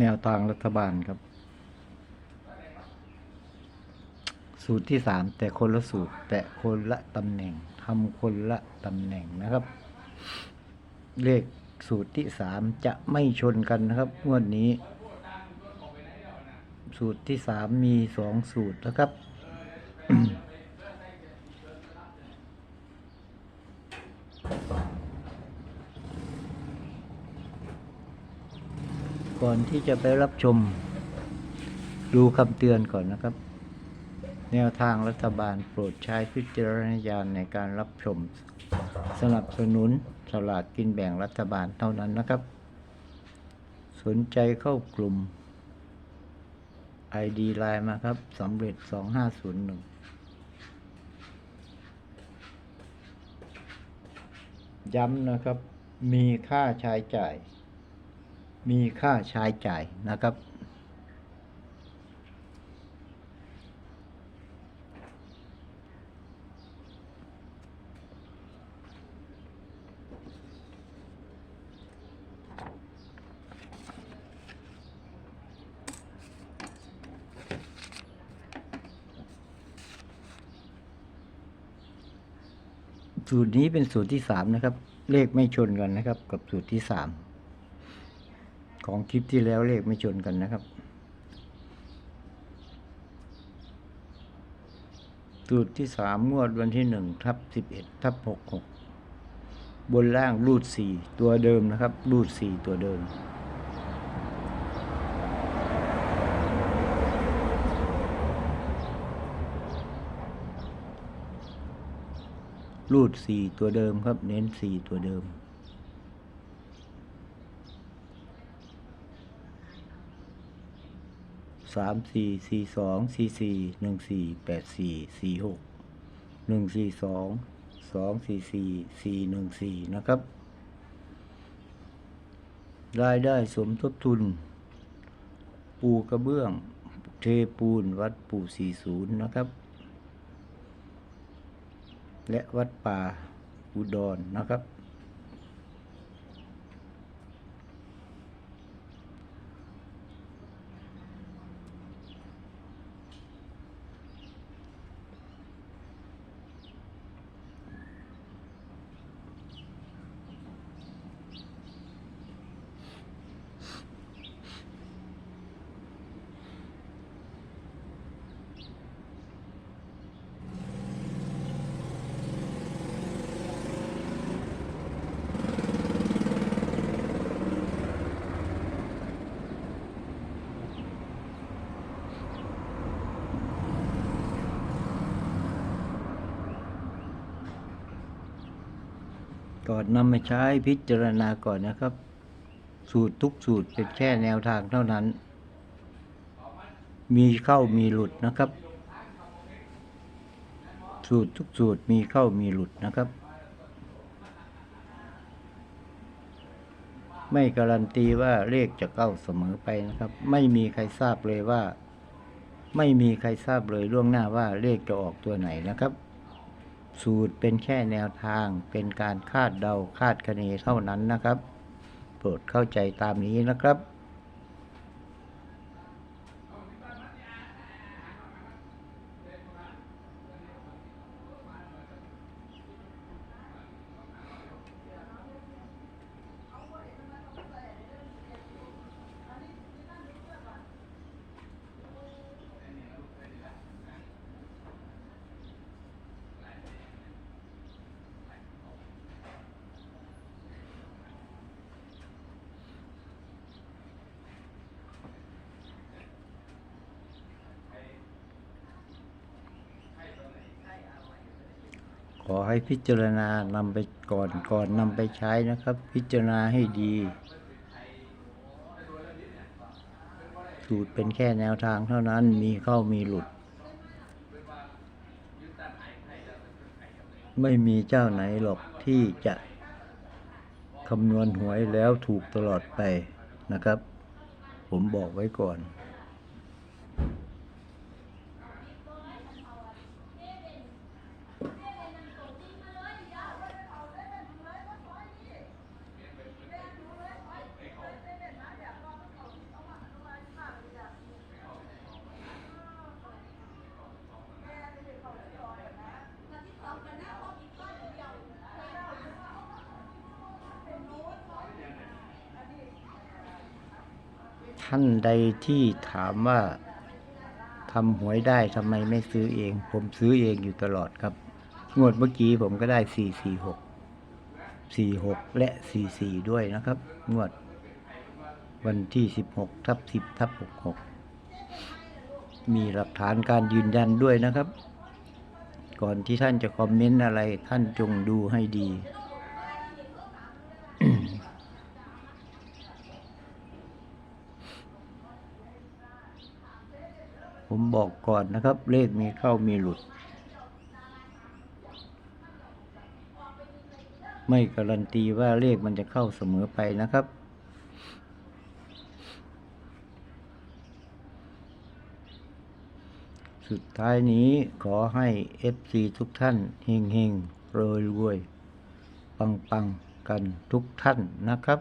แนวทางรัฐบาลครับ สูตรที่สามแต่คนละสูตร แต่คนละตำแหน่งทำคนละตำแหน่งนะครับ เลขสูตรที่สามจะไม่ชนกันนะครับงวดนี้ สูตรที่สามมีสองสูตรนะครับ ก่อนที่จะไปรับชม ดูคำเตือนก่อนนะครับ แนวทางรัฐบาลโปรดใช้พิจารณญาณในการรับชม สนับสนุนสลากกินแบ่งรัฐบาลเท่านั้นนะครับ สนใจเข้ากลุ่ม ID ไลน์มาครับสำเร็จ 2501ย้ำนะครับ มีค่าใช้จ่าย มีค่าใช้จ่ายนะครับ สูตรนี้เป็นสูตรที่สามนะครับ เลขไม่ชนกันนะครับ กับสูตรที่สาม ของคลิปที่แล้วเลขไม่ชนกันนะครับสูตรที่สามงวดวันที่หนึ่งทับสิบเอ็ดทับหกหกบนล่างรูดสี่ตัวเดิมนะครับ รูดสี่ตัวเดิม รูดสี่ตัวเดิมครับ เน้นสี่ตัวเดิม สามสี่สี่สองสี่สี่หนึ่งสี่แปดสี่สี่หกหนึ่งสี่สองสองสี่สี่สี่หนึ่งสี่นะครับ รายได้สมทบทุน ปูกระเบื้อง เทปูนวัดปู่สี่ศูนย์นะครับ และวัดป่าอุดรนะครับ ก่อนนำมาใช้พิจารณาก่อนนะครับ สูตรทุกสูตรเป็นแค่แนวทางเท่านั้น มีเข้ามีหลุดนะครับ สูตรทุกสูตรมีเข้ามีหลุดนะครับ ไม่การันตีว่าเลขจะเข้าเสมอไปนะครับ ไม่มีใครทราบเลยว่า ไม่มีใครทราบเลยล่วงหน้าว่าเลขจะออกตัวไหนนะครับ สูตรเป็นแค่แนวทางเป็นการคาดเดาคาดคะเนเท่านั้นนะครับ โปรดเข้าใจตามนี้นะครับ ข อให้พิจารณานำไปก่อนก่อนนำไปใช้นะครับ พิจารณาให้ดีสูตรเป็นแค่แนวทางเท่านั้นมีเข้ามีหลุด ไม่มีเจ้าไหนหรอกที่จะคำนวณหวยแล้วถูกตลอดไปนะครับ ผมบอกไว้ก่อน ท่านใดที่ถามว่าทำหวยได้ทำไมไม่ซื้อเอง ผมซื้อเองอยู่ตลอดครับ งวดเมื่อกี้ผมก็ได้สี่สี่หกสี่หกและสี่สี่ด้วยนะครับ งวด วันที่สิบหกทับสิบทับหกหกมีหลักฐานการยืนยันด้วยนะครับ ก่อนที่ท่านจะคอมเมนต์อะไรท่านจงดูให้ดี ผม บอกก่อนนะครับ เลขมีเข้ามีหลุด ไม่การันตีว่าเลขมันจะเข้าเสมอไปนะครับ สุดท้ายนี้ขอให้ FC ทุกท่านเฮงเฮงรวยรวยปังปังๆกันทุกท่านนะครับ